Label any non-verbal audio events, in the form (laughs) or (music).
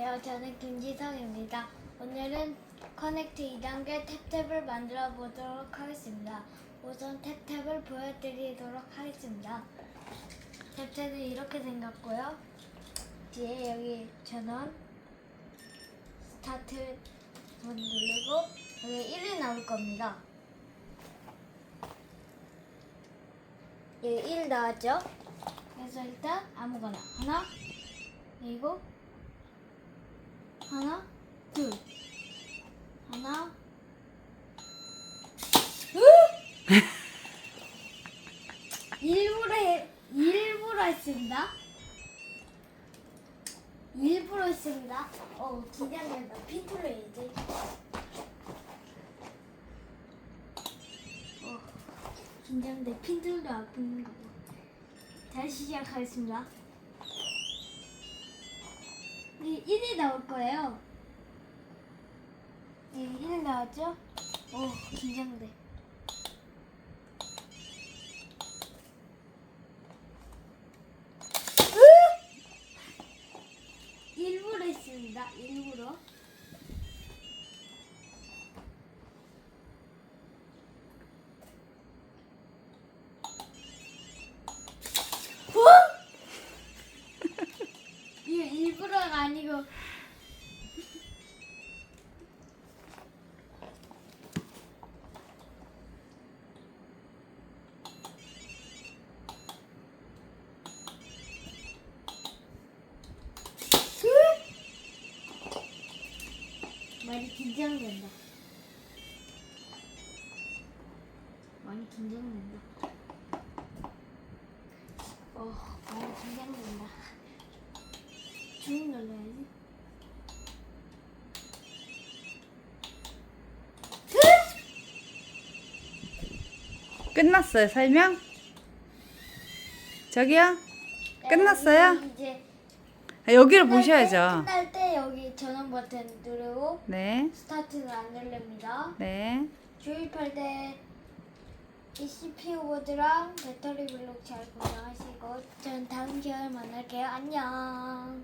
안녕하세요. 저는 김지성입니다. 오늘은 커넥트 2단계 탭탭을 만들어 보도록 하겠습니다. 우선 탭탭을 보여드리도록 하겠습니다. 탭탭은 이렇게 생겼고요. 뒤에 여기 전원, 스타트 문 누르고 여기 1이 나올 겁니다. 여기 1 나왔죠? 그래서 일단 아무거나 하나, 그리고 하나, 둘, 하나. (laughs) 일부러 해, 일부러 했습니다. 일부러 했습니다. 어, 긴장된다. 피 뚫려야지. 어, 긴장돼. 핀들도 아픈 거. 다시 시작하겠습니다. 이 1이 나올 거예요. 이1 나왔죠? 오, 긴장돼. 일부러 했습니다. 일부러. 이거 일부러가 아니고 많이 긴장된다. 많이 긴장된다. 어, 많이 긴장된다. 중 눌러야지. 끝났어요, 설명? 저기요? 끝났어요? 네, 이제 아, 여기를 끝날 때- 보셔야죠. 끝날 때 여기 전원 버튼 누르고 네, 스타트는 안 누릅니다. 네. 조립할 때 이 CPU 보드랑 배터리 블록 잘 고정하시고 전 다음 기회에 만날게요. 안녕.